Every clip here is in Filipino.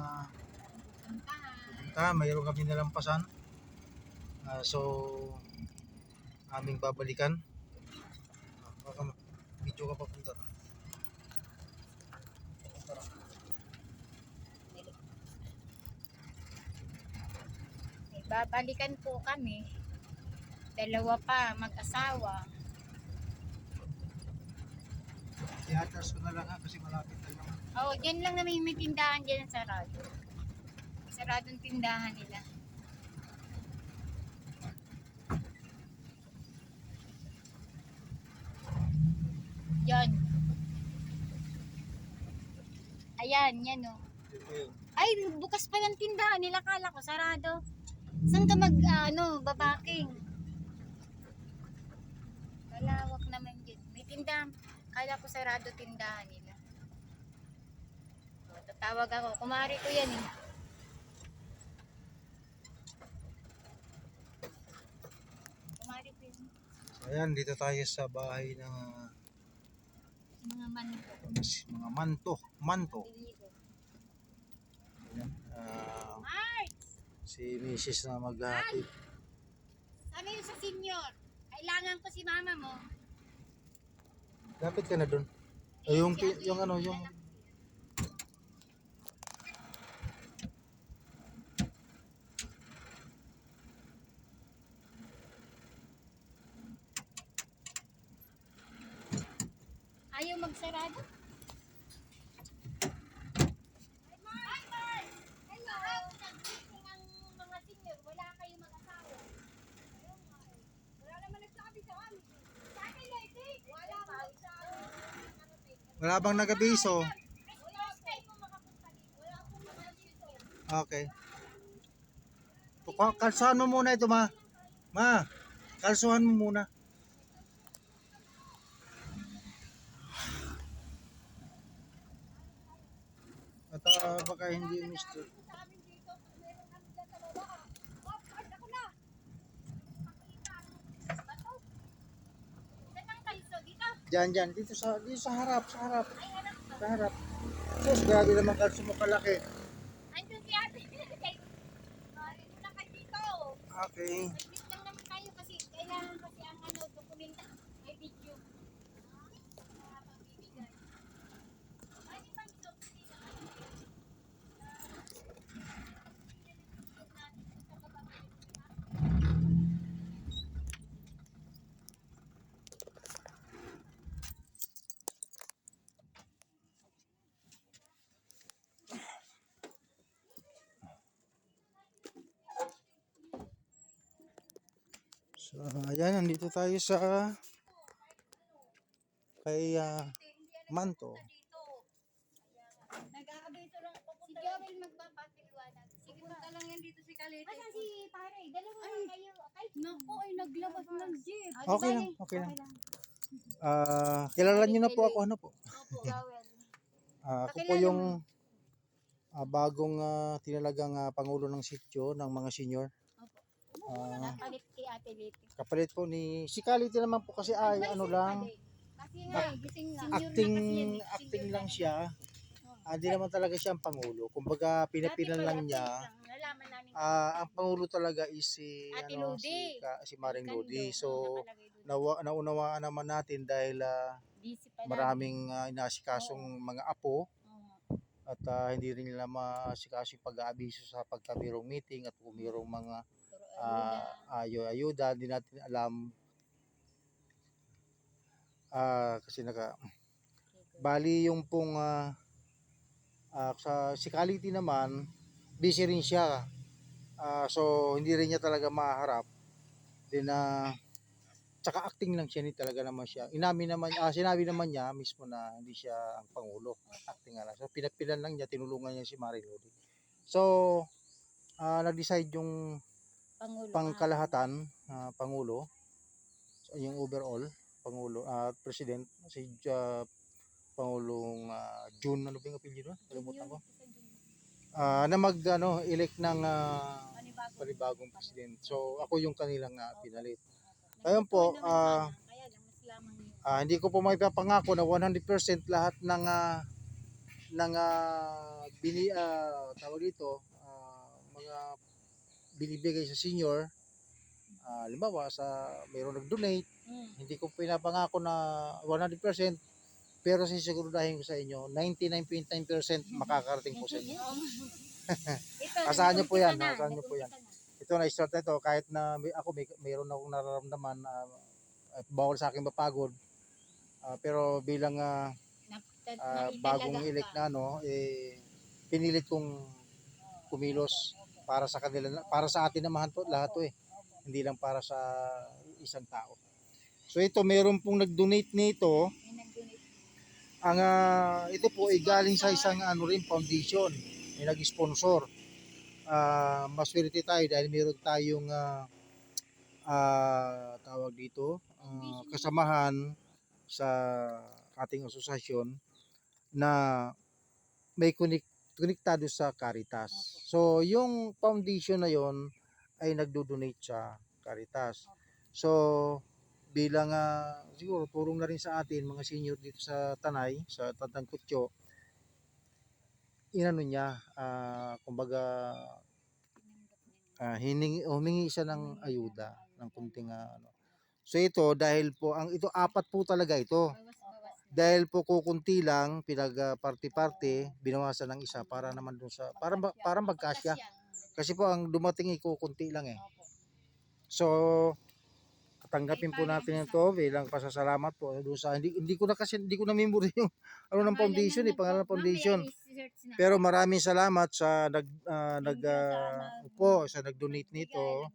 Puntahan. puntahan. Mayroon kami nalampasan. Ah, so, aming babalikan. Baka video ka papunta na. Babalikan po kami. Dalawa pa, mag-asawa. I-attach ko na lang ha kasi malapit na oh, dyan lang naman yung may tindahan dyan sa sarado. Saradong tindahan nila. Yan. Ayan, yan o. Yun. Ay, bukas pa yung tindahan nila. Kala ko, sarado. Saan ka mag, ano, babaking? Malawak naman yun. May tindahan. Kala ko sarado tindahan nila. Tatawag ako. Kumari ko yan eh. Kumari ko yan. So, ayan, dito tayo sa bahay ng Mga manito. mga manto. Manto. Ayan. Mars! si Mrs. na maghatid. Ano yun sa senior? Kailangan ko si mama mo. Lapit ka na dun. Ay, yung, pi- yung ano, yung... Ayaw magsarado? Hi, Mars! Hello! Nag-meeting ang mga senior. Wala kayo mag-asawa. Ayun nga eh. Wala naman nagsabi sa amin. Sa akin, Lady. Wala magsabi. Wala bang nagabiso? Okay. Kalsuhan mo muna ito, ma. Ma, kalsuhan mo muna. At ah, baka hindi mister. Sa amin dito, meron kami dyan sa baba. Oh, Mars, ako na. Pakita. Bato. Saan ang kalso? Dito? Diyan, diyan. Dito sa, dito sa harap, sa harap. Sa harap. Sus, grabe naman kalso mo kalaki. Andun si ate. Okay. Wait lang naman tayo kasi kailangan kasi ang ano, dokumenta. May video. Ah, pagbibigay. Ay, di ba ito? So, ayan, nandito tayo sa kay ah, Manto. Nag-aabiso lang ako. Si Joel magpapatiliwanag. Sige pa. lang yan dito si Kalete. Asan si pare? Dalawa lang kayo. Ay, Naku, ay naglabas ng jeep. Ah, Okay lang, okay lang. Ah, kilala niyo na po ako, ano po? Opo, Joel. Ah, ako po yung ah, bagong ah, tinalagang ah, pangulo ng sityo ng mga senior. Ah, Napalit kay Ate Liti. kapalit po ni si Kalite naman po kasi ay ano lang Kasi nga, eh, gising nga. acting acting lang siya. Ah, di naman talaga siya ang pangulo. Kumbaga pinapilan lang niya. Nalaman namin. Ah, ang pangulo talaga is si Ate ano si, Ka- si Maring ang So nawa, naunawaan naman natin dahil ah, Busy pa lang. maraming uh, inasikasong mga apo at ah, hindi rin nila maasikaso yung pag-aabiso sa pagkamirong meeting at kung mayroong mga uh, ayo ayuda hindi natin alam. Ah kasi naka bali yung pong ah, ah, sa Kaliti naman busy rin siya. Ah, so hindi rin niya talaga maharap. Din na tsaka acting lang siya ni talaga naman siya. Inamin naman ah, sinabi naman niya mismo na hindi siya ang pangulo. Acting nga lang. So pinapilan lang niya tinulungan niya si Marie Lodi so ah, nag-decide yung Pangulo. pangkalahatan ah, pangulo. Yung overall pangulo at president si ah, pangulong ah, June ano ba yung apelyido? Kalimutan ko. Ah, na mag ano elect ng Panibago. panibagong president. So ako yung kanilang ah, pinalit. Ayun po, yun. Ah, hindi ko po maipapangako na 100% lahat ng ah, ng ah, bini ah, tawag dito binibigay sa senior ah, halimbawa sa mayroong nag-donate hindi ko pinapangako na 100% pero sisigurudahin ko sa inyo 99.9% makakarating po sa inyo. Asahan niyo po yan, asahan niyo po yan. ito na start na ito. Kahit na may, ako may mayroon akong nararamdaman at bawal sa akin mapagod Ah, pero bilang ah, naitalaga bagong elect na ano eh pinilit kong kumilos para sa kanila para sa atin naman to lahat to eh. Hindi lang para sa isang tao. So ito meron pong nag-donate nito. Ang ah, ito po ay galing sa isang ano rin foundation. May nag-sponsor. Ah, maswerte tayo dahil meron tayong ah, ah, tawag dito ah, kasamahan sa ating asosasyon na may kunik konektado sa Caritas. So, yung foundation na yon ay nagdo-donate sa Caritas. So, bilang ah, siguro turong na rin sa atin mga senior dito sa Tanay, sa Tandang Kutyo, inano niya, ah, kumbaga ah, hiningi, humingi siya ng ayuda, ng kunting ah, ano. So ito dahil po ang ito apat po talaga ito. Dahil po kukunti lang pinag ah, party-party, binawasan ng isa para naman dun sa para para magkasya. Kasi po ang dumating ay kukunti lang eh. So tanggapin po natin ito bilang pasasalamat po doon sa hindi hindi ko na kasi hindi ko na memory yung ano ng foundation eh pangalan ng foundation. Pero maraming salamat sa nag ah, nag ah, po sa nag-donate nito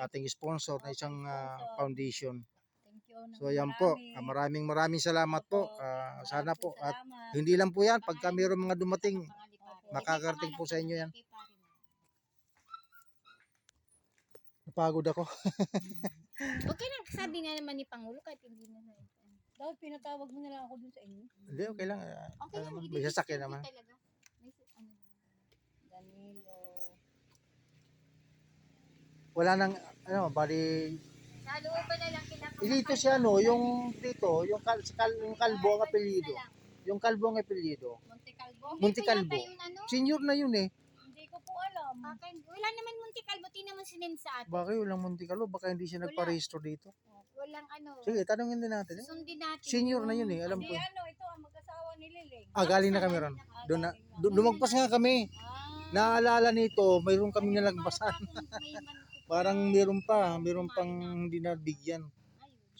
ating sponsor na isang ah, foundation. So ayan po, Ah, maraming maraming salamat po. Ah, sana po at hindi lang po yan pagka mayroong mga dumating makakarating po sa inyo yan. Napagod ako. Okay lang, sabi nga naman ni Pangulo kahit hindi na na. Dapat pinatawag mo na lang ako dun sa inyo. Hindi okay lang. ah, Okay ano lang, naman, hindi may sasakyan naman. talaga. May sa- ano. Danilo. Wala nang ano, bali Sa looban na lang kinakapag. Dito siya no, yung dito, yung kal, kal yung kalbo ang apelyido. Yung kalbo ang apelyido. Monte Calvo? Monte Calvo. Senior na yun eh. Hindi ko po alam. Akin, wala naman Monte Calvo, naman sinend sa atin. Bakit walang Monte Carlo? Baka hindi siya nagpa-register dito. Walang ano. Sige, tanongin din natin. Eh. Sundin natin. Senior na yun eh, alam Hindi ko. ano, ito ang mag-asawa ni Liling. Ah, galing na kami ron. Ah, Doon na, lumagpas nga kami. Ah, Naalala nito, mayroon kami nalagpasan. Parang meron pa, meron pang hindi nabigyan.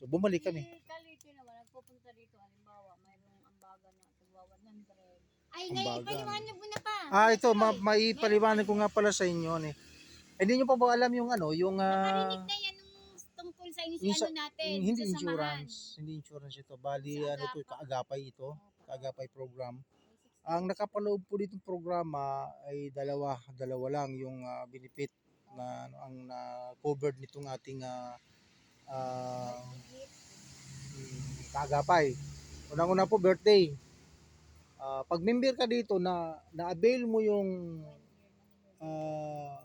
So bumalik kami. Si Kaliti naman, nagpupunta dito, halimbawa, mayroong ambaga na tigwa 100. Ay, Ang ngayon, baga. paliwanag mo na pa. Ah, ito, ma maipaliwanag ko nga pala sa inyo. Eh. Hindi nyo pa ba alam yung ano, yung ah, Nakarinig na yan nung tungkol sa inyo, yung sa- ano natin. hindi sa samahan. insurance, hindi insurance ito. Bali, Sa ano to, Agapa. kaagapay ito, kaagapay program. Ang nakapaloob po ditong programa ay dalawa, dalawa lang yung ah, benefit na ano, ang na covered nitong ating ah, ah, mm, kaagapay. Unang-una po birthday. Ah, pag member ka dito na na-avail mo yung ah,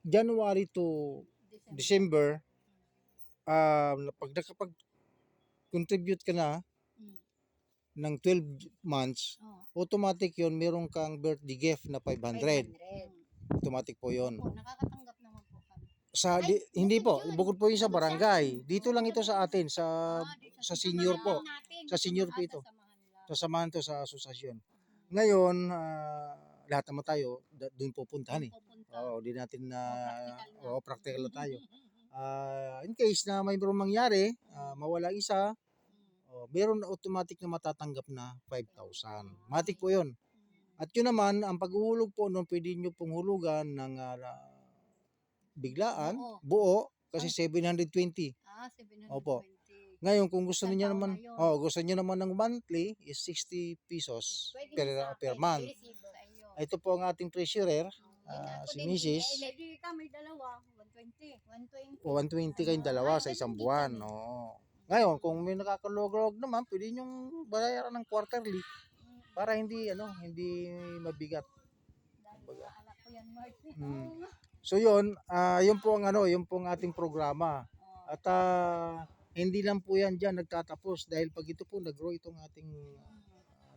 January to December, um, pag nakapag contribute ka na Mm. ng 12 months, Oh, automatic yon meron kang birthday gift na 500. 500. Automatic po yon. Po, nakakatanggap. Sa di- hindi po, bukod po yun sa barangay. Dito lang ito sa atin sa di sa senior po. Sa senior po ito. sasamahan to sa asosasyon. Ngayon, ah, lahat naman tayo da- doon pupuntahan eh. Oo, di natin na practical na. oo, practical na tayo. Ah, in case na may mayroong mangyari, ah, mawala isa, oh, meron na automatic na matatanggap na 5,000. Matik po 'yon. At yun naman, ang paghuhulog po noon, pwede nyo pong hulugan ng ah, biglaan, Buo. buo, kasi 720. Ah, 720. Opo. Ngayon, kung gusto niyo naman, na oh, gusto niyo naman ng monthly is 60 pesos Pwede per, sa per month. Ito po ang ating treasurer, ah, Ako si din, Mrs. eh, kami dalawa, 120. 120. O 120 kayong dalawa sa isang buwan. Oo. Ngayon, kung may nakakalog-log naman, pwede nyong bayaran ng quarterly para hindi ano, hindi mabigat. Dahil anak ko yan, Mark. Mm. So yun, uh, yun po ang ano, yun po ang ating programa. At uh, hindi lang po yan diyan nagtatapos dahil pag ito po nag-grow itong ating uh,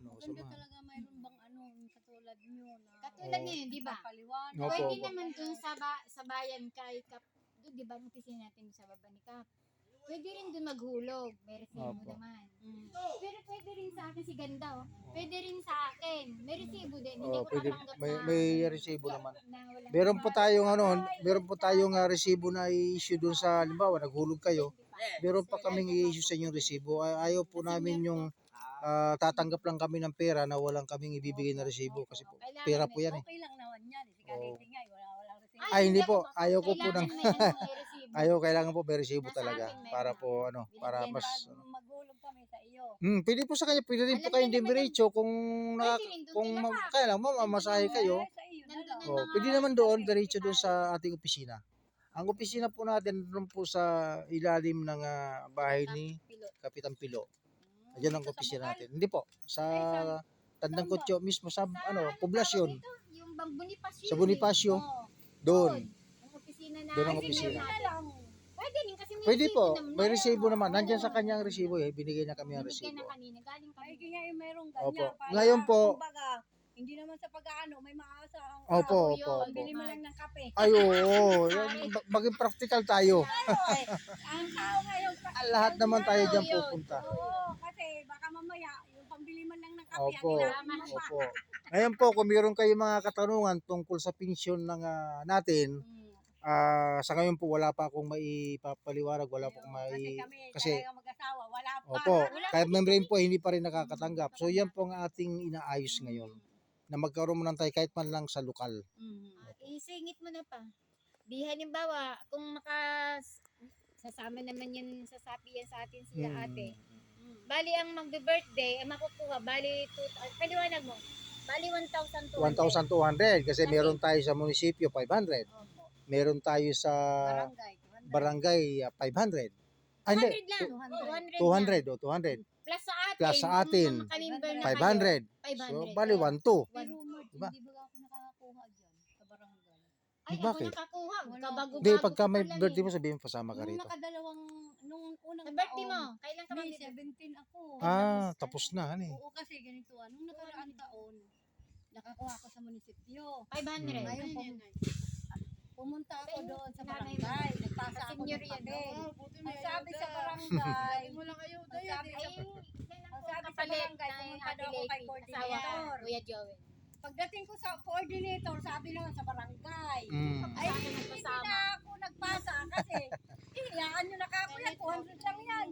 ano Ganda samahan. talaga mayroon bang ano katulad nyo na Katulad Oo. niyo, di ba? Paliwanag. Opo, Pwede naman dun sa, ba, sa bayan kay Kap, di ba, ang natin sa baba ni Kap. Pwede rin dun maghulog, may resibo Opo. naman. Mm. Pero pwede rin sa akin si Ganda, oh. Pwede rin sa akin. May resibo din. Hindi Oh, ko pwede, katanggap may, na, may resibo naman. na walang Meron po tayong ano, meron po tayong ah, resibo na i-issue doon sa halimbawa naghulog kayo. Meron pa kaming i-issue sa inyong resibo. Ay, ayaw po namin yung ah, tatanggap lang kami ng pera na walang kaming ibibigay na resibo kasi po pera po yan eh. Okay lang naman yan. Si Kaliti nga, eh, wala, walang resibo. Ay, hindi po. Ayaw ko po Kailangan ng may, ano, may resibo. ayaw kailangan po may resibo Nasa talaga meron. para po ano, para mas ano. maghulog kami sa iyo. Hmm, pwede po sa kanya, pwede rin po Alam kayong niyo naman kung na Pwede rin doon kung ma- kaya lang mamamasahe kayo. Sa iyo Nandun Oh, mga pwede naman doon, diretso doon sa ating opisina. Ang opisina po natin doon po sa ilalim ng ah, bahay ni Pilo. Kapitan Pilo. Mm, Diyan ang dito sa opisina Bukal. natin. Hindi po, sa Tandang Kutyo mismo sa ano, poblasyon. Yung bang Bonifacio. Sa eh. Bonifacio, Oo. doon. Ang opisina na. Doon ang Ay, opisina. Na lang. Pwede rin kasi may Pwede resibo po, naman. may resibo naman. Nandiyan sa kanyang resibo eh, binigay na kami ang resibo. na kanina. Galing Ay, kami. kaya yung mayroong Opo. ganyan. para, Ngayon po- Kumbaga, hindi naman sa pag-ano, may maasa ang Opo, Yun, opo, opo. Bili mo lang ng kape. Ay, oo. Maging practical tayo. Ay, ang tao ngayon, Ah, Lahat naman tayo dyan pupunta. Oo, kasi baka mamaya, yung pambili man lang ng kape, Opo. ang. Opo. Ngayon po, kung mayroon kayo mga katanungan tungkol sa pensyon ng ah, natin, Mm. Ah, sa ngayon po wala pa akong maipapaliwanag, wala po akong Kasi mai... kami, kasi- talaga mag-asawa, wala pa. Opo, kahit membrane po, hindi pa rin nakakatanggap. So yan po ang ating inaayos ngayon, na magkaroon mo ng tayo kahit man lang sa lokal. Mm. Ah, Isingit mo na pa. Di halimbawa, kung maka sasama naman yun sa sapi yan sa atin sila Mm. ate. Bali ang magbe-birthday, ang makukuha, bali, two, uh, paliwanag mo, bali 1,200. 1,200 kasi Kasi- meron tayo sa munisipyo 500. Opo. Meron tayo sa Barangay. 200. barangay ah, 500. Ah, hindi. 200 lang. 200. 200 o 200. Plus sa atin. Plus sa atin, makamember na 500. Kayo, 500. So, bali 1,2. Pero Mark, Diba? hindi ba ako nakakakuha dyan sa barangay? Ay, Bakit? ako nakakuha. Kabago-bago Hindi, pagka may birthday eh. mo, sabihin mo kasama ka Nung rito. nakadalawang, nung unang Sa birthday mo, kailan ka May mag 17 ako. Ah, tapos na, eh. Oo, kasi ganito. ah, Nung nakaraang taon, nakakuha ako sa munisipyo. 500. Mm. Ngayon, pum- pumunta ako doon sa barangay. Nagpasa ako ng no? Ang sabi sa barangay, Mo lang kayo, ang sabi sa Ang sabi sa barangay, ng pumunta daw ako kay coordinator. Kuya Joel. Pagdating ko sa coordinator, sabi naman sa barangay, Mm. ay, Sa akin hindi nagpasama. na ako nagpasa kasi hiyaan nyo na kako yan, 200 lang yan.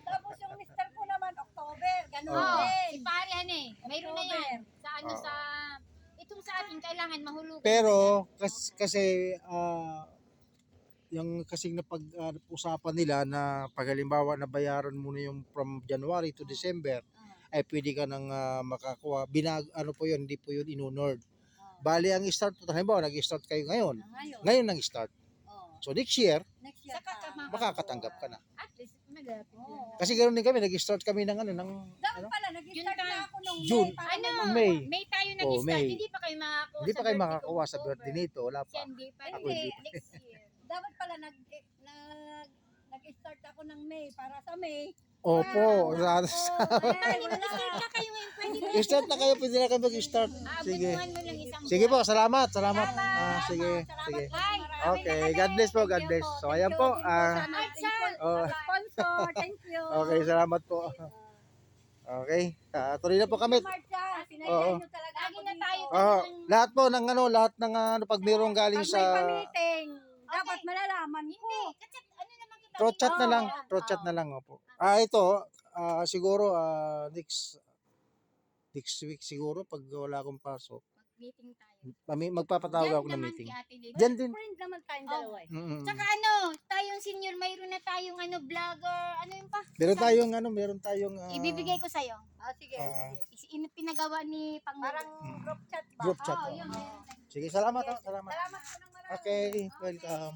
Tapos yung mister ko naman, October, ganun Oo, din. si pare ano eh. Mayroon na yan. Sa ano Oo. sa, itong sa atin, kailangan mahulugan. Pero, kas, kasi, ah, yung kasing napag-usapan nila na pag halimbawa na bayaran mo na yung from January to December, ay pwede ka nang ah, makakuha. Binag, ano po yun, hindi po yun inunord. Bali, ang start po, halimbawa, nag-start kayo ngayon. Ngayon, Ngayon nang start. oh, So, next year, next year makakatanggap ka na. Kasi ganoon din kami, nag-start kami ng ano, ng, Dapat ano? pala, nag-start June na ako nung June. May, para Ano? may- May. Tayo Oh, nag-start. May. Hindi pa kayo makakuha Hindi pa kayo makakuha sa birthday nito, wala pa. hindi pa. Ako Hindi, next year. Dapat pala, nag, eh, nag, nag-start ako ng May para sa May. Opo, Oh, sa- ay, Ay, wala. mag-start na kayo ngayon. Pwede na. start na kayo, pwede na kayo mag-start. Sige. Isang Sige buwan. po, salamat, salamat. Ah, sige, sige. Okay. God bless po, God bless. So, ayan po, ah, oh. Sponsor. Thank you. Okay, salamat po. Okay, ah, tuloy na po kami. Oo. talaga Lagi na tayo. Oh, lahat po ng ano, lahat ng ano pag mayroong galing Pag sa may pa-meeting, dapat malalaman ko. Hindi. Kasi ano naman kita. throat chat na lang, Oo. throat chat na lang opo. Ah, ito, ah, siguro ah, next next week siguro pag wala akong pasok. Meeting tayo. Magpapatawag ako ng naman meeting. si Ate Lady. Diyan din. Friend naman tayong Oh. dalawa eh. Mm-mm. Tsaka ano, tayong senior, mayroon na tayong ano, vlogger, ano yun pa? Meron tayong ano, meron tayong ah, Ibibigay ko sa'yo. Ah, sige, Ah. sige. Is- in- pinagawa ni Pang Parang Mm. group chat ba? group chat. Oh. Sige, salamat. ah, salamat. Salamat po ng marami. Okay, welcome.